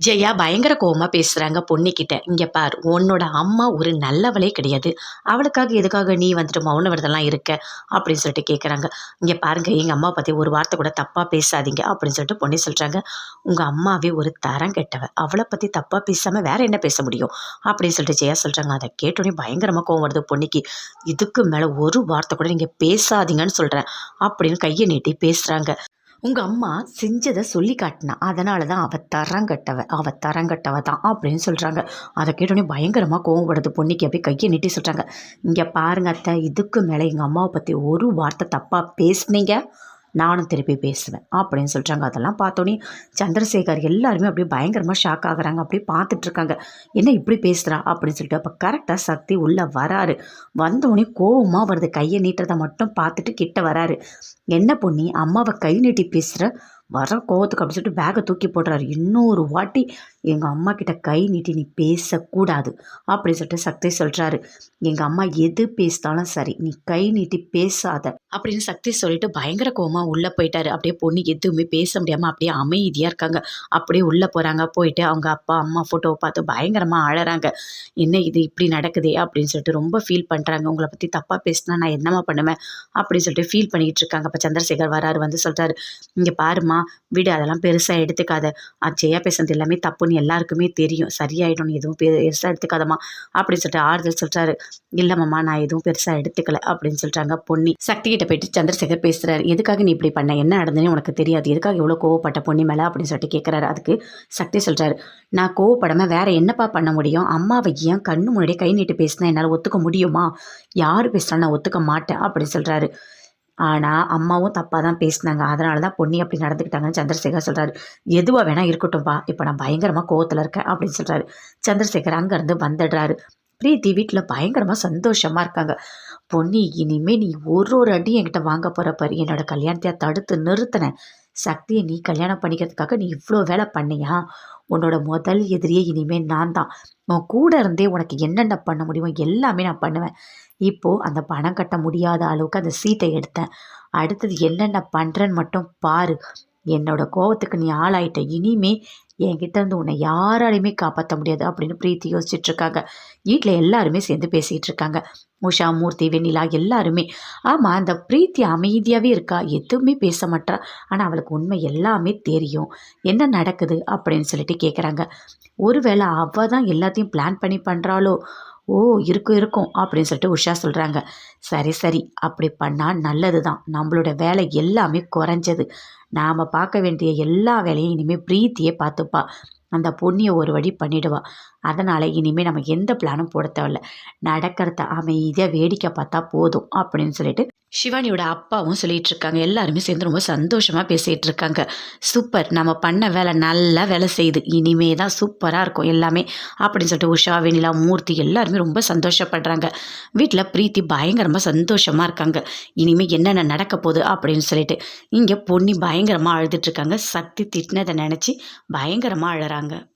ஜெயா பயங்கர கோவமாக பேசுகிறாங்க பொண்ணிக்கிட்ட இங்கே பார் உன்னோட அம்மா ஒரு நல்லவளே கிடையாது. அவளுக்காக எதுக்காக நீ வந்துட்டு மௌன விரதெல்லாம் இருக்க? அப்படின்னு சொல்லிட்டு கேட்குறாங்க இங்கே பாருங்க எங்கள் அம்மா பற்றி ஒரு வார்த்தை கூட தப்பாக பேசாதீங்க அப்படின்னு சொல்லிட்டு பொண்ணு சொல்கிறாங்க உங்கள் அம்மாவே ஒரு தரம் கெட்டவ. அவளை பற்றி தப்பாக பேசாமல் வேற என்ன பேச முடியும்? அப்படின்னு சொல்லிட்டு ஜெயா சொல்கிறாங்க அதை கேட்டோன்னே பயங்கரமாக கோவம் வருது பொண்ணிக்கு. இதுக்கு மேலே ஒரு வார்த்தை கூட நீங்கள் பேசாதீங்கன்னு சொல்கிறேன் அப்படின்னு கையை நீட்டி பேசுகிறாங்க உங்கள் அம்மா செஞ்சதை சொல்லி காட்டினா அதனால தான் அவள் தரங்கட்டவ அவள் தரங்கட்டவ தான் அப்படின்னு சொல்கிறாங்க அதை கேட்டோன்னே பயங்கரமாக கோவப்படுது பொண்ணுக்கு அப்படியே கையை நீட்டி சொல்கிறாங்க இங்கே பாருங்க அத்தை இதுக்கு மேலே எங்கள் அம்மாவை பற்றி ஒரு வார்த்தை தப்பாக பேசுனீங்க. நானும் திருப்பி பேசுவேன் அப்படின்னு சொல்கிறாங்க அதெல்லாம் பார்த்தோன்னே சந்திரசேகர் எல்லாருமே அப்படியே பயங்கரமாக ஷாக் ஆகுறாங்க. அப்படியே பார்த்துட்ருக்காங்க என்ன இப்படி பேசுகிறா அப்படின்னு சொல்லிட்டு அப்போ கரெக்டாக சக்தி உள்ளே வராரு. வந்தோடனே கோவமாக வருது கையை நீட்டுறதை மட்டும் பார்த்துட்டு கிட்ட வராரு. என்ன பொண்ணி அம்மாவை கை நீட்டி பேசுகிற வர கோவத்துக்கு அப்படி சொல்லிட்டு பேக்கை தூக்கி போடுறாரு. இன்னொரு வாட்டி எங்கள் அம்மா கிட்ட கை நீட்டி நீ பேசக்கூடாது அப்படின்னு சொல்லிட்டு சக்தி சொல்கிறாரு எங்கள் அம்மா எது பேசினாலும் சரி நீ கை நீட்டி பேசாத அப்படின்னு சக்தி சொல்லிட்டு பயங்கர கோவமாக உள்ளே போயிட்டாரு. அப்படியே பொண்ணு எதுவுமே பேச முடியாமல் அப்படியே அமைதியாக இருக்காங்க. அப்படியே உள்ளே போகிறாங்க போயிட்டு அவங்க அப்பா அம்மா ஃபோட்டோவை பார்த்து பயங்கரமாக அழறாங்க என்ன இது? இப்படி நடக்குதே? அப்படின்னு சொல்லிட்டு ரொம்ப ஃபீல் பண்ணுறாங்க உங்களை பற்றி தப்பாக பேசினா நான் என்னம்மா பண்ணுவேன்? அப்படின்னு சொல்லிட்டு ஃபீல் பண்ணிகிட்டு இருக்காங்க. அப்போ சந்திரசேகர் வராரு வந்து சொல்கிறாரு இங்கே பாருமா விடு அதெல்லாம் பெருசாக எடுத்துக்காத. அச்சையா பேசுனது எல்லாமே தப்புன்னு எல்லாருக்குமே தெரியும். சரியாயிடும்னு எதுவும் பெருசாக எடுத்துக்காதம்மா. அப்படின்னு சொல்லிட்டு ஆறுதல் சொல்கிறாரு இல்லைம்மா நான் எதுவும் பெருசாக எடுத்துக்கல அப்படின்னு சொல்கிறாங்க பொன்னி. சக்தி கிட்ட போயிட்டு சந்திரசேகர் பேசுகிறாரு எதுக்காக நீ இப்படி பண்ண? என்ன நடந்ததுன்னு உனக்கு தெரியாது. எதுக்காக இவ்வளோ கோவப்பட்ட பொன்னி மேலே? அப்படின்னு சொல்லிட்டு கேட்குறாரு அதுக்கு சக்தி சொல்கிறாரு நான் கோவப்படாமல் வேற என்னப்பா பண்ண முடியும்? அம்மாவை ஏன் கண்ணு முன்னாடியே கை நீட்டு பேசினா என்னால் ஒத்துக்க முடியுமா? யார் பேசினாலும் நான் ஒத்துக்க மாட்டேன் அப்படின்னு சொல்கிறாரு ஆனால் அம்மாவும் தப்பாக தான் பேசினாங்க. அதனால தான் பொன்னி அப்படி நடந்துக்கிட்டாங்கன்னு சந்திரசேகர் சொல்கிறாரு எதுவாக வேணால் இருக்கட்டும்பா. இப்போ நான் பயங்கரமாக கோவத்தில் இருக்கேன் அப்படின்னு சொல்கிறாரு சந்திரசேகர் அங்கேருந்து வந்துடுறாரு. பிரீத்தி வீட்டில் பயங்கரமாக சந்தோஷமாக இருக்காங்க. பொன்னி இனிமே நீ ஒரு ஒரு அடி என்கிட்ட வாங்க போகிற பாரு. என்னோட கல்யாணத்தை தடுத்து நிறுத்தினேன் சக்தியை நீ கல்யாணம் பண்ணிக்கிறதுக்காக நீ இவ்வளோ வேலை பண்ணியா? உன்னோட முதல் எதிரியே இனிமேல் நான் தான் உன் கூட இருந்தே உனக்கு என்னென்ன பண்ண முடியுமோ எல்லாமே நான் பண்ணுவேன். இப்போது அந்த பணம் கட்ட முடியாத அளவுக்கு அந்த சீட்டை எடுத்தேன். அடுத்தது என்னென்ன பண்ணுறேன்னு மட்டும் பாரு. என்னோட கோவத்துக்கு நீ ஆளாயிட்ட. இனிமே என்கிட்ட இருந்து உன்னை யாராலையுமே காப்பாற்ற முடியாது அப்படின்னு பிரீத்தி யோசிச்சுட்டு இருக்காங்க வீட்டில் எல்லாருமே சேர்ந்து பேசிகிட்டு இருக்காங்க உஷா மூர்த்தி வெண்ணிலா எல்லாருமே. ஆமாம் அந்த பிரீத்தி அமைதியாகவே இருக்கா? எதுவுமே பேச மாட்டா ஆனால் அவளுக்கு உண்மை எல்லாமே தெரியும். என்ன நடக்குது அப்படின்னு சொல்லிட்டு கேட்குறாங்க ஒருவேளை அவள் தான் எல்லாத்தையும் பிளான் பண்ணி பண்ணுறாளோ ஓ இருக்கும் இருக்கும் அப்படின்னு சொல்லிட்டு உஷா சொல்கிறாங்க சரி சரி அப்படி பண்ணால் நல்லது தான் நம்மளோட வேலை எல்லாமே குறைஞ்சது. நாம் பார்க்க வேண்டிய எல்லா வேலையும் இனிமேல் பிரீத்தியே பார்த்துப்பா. அந்த பொண்ணியை ஒரு வழி பண்ணிடுவா. அதனால் இனிமேல் நம்ம எந்த பிளானும் போட தேவையில்ல. நடக்கிறத அமைதியாக வேடிக்கை பார்த்தா போதும் அப்படின்னு சொல்லிட்டு சிவானியோட அப்பாவும் சொல்லிட்டு இருக்காங்க எல்லாருமே சேர்ந்து ரொம்ப சந்தோஷமாக பேசிகிட்டு இருக்காங்க. சூப்பர். நம்ம பண்ண வேலை நல்லா வேலை செய்யுது. இனிமே தான் சூப்பராக இருக்கும் எல்லாமே அப்படின்னு சொல்லிட்டு உஷா வெண்ணிலா மூர்த்தி எல்லாருமே ரொம்ப சந்தோஷப்படுறாங்க. வீட்டில் பிரீத்தி பயங்கரமாக சந்தோஷமாக இருக்காங்க. இனிமேல் என்னென்ன நடக்க போகுது அப்படின்னு சொல்லிட்டு இங்கே பொன்னி பயங்கரமாக அழுதுட்ருக்காங்க சக்தி திட்டினதை நினச்சி பயங்கரமாக அழுறாங்க.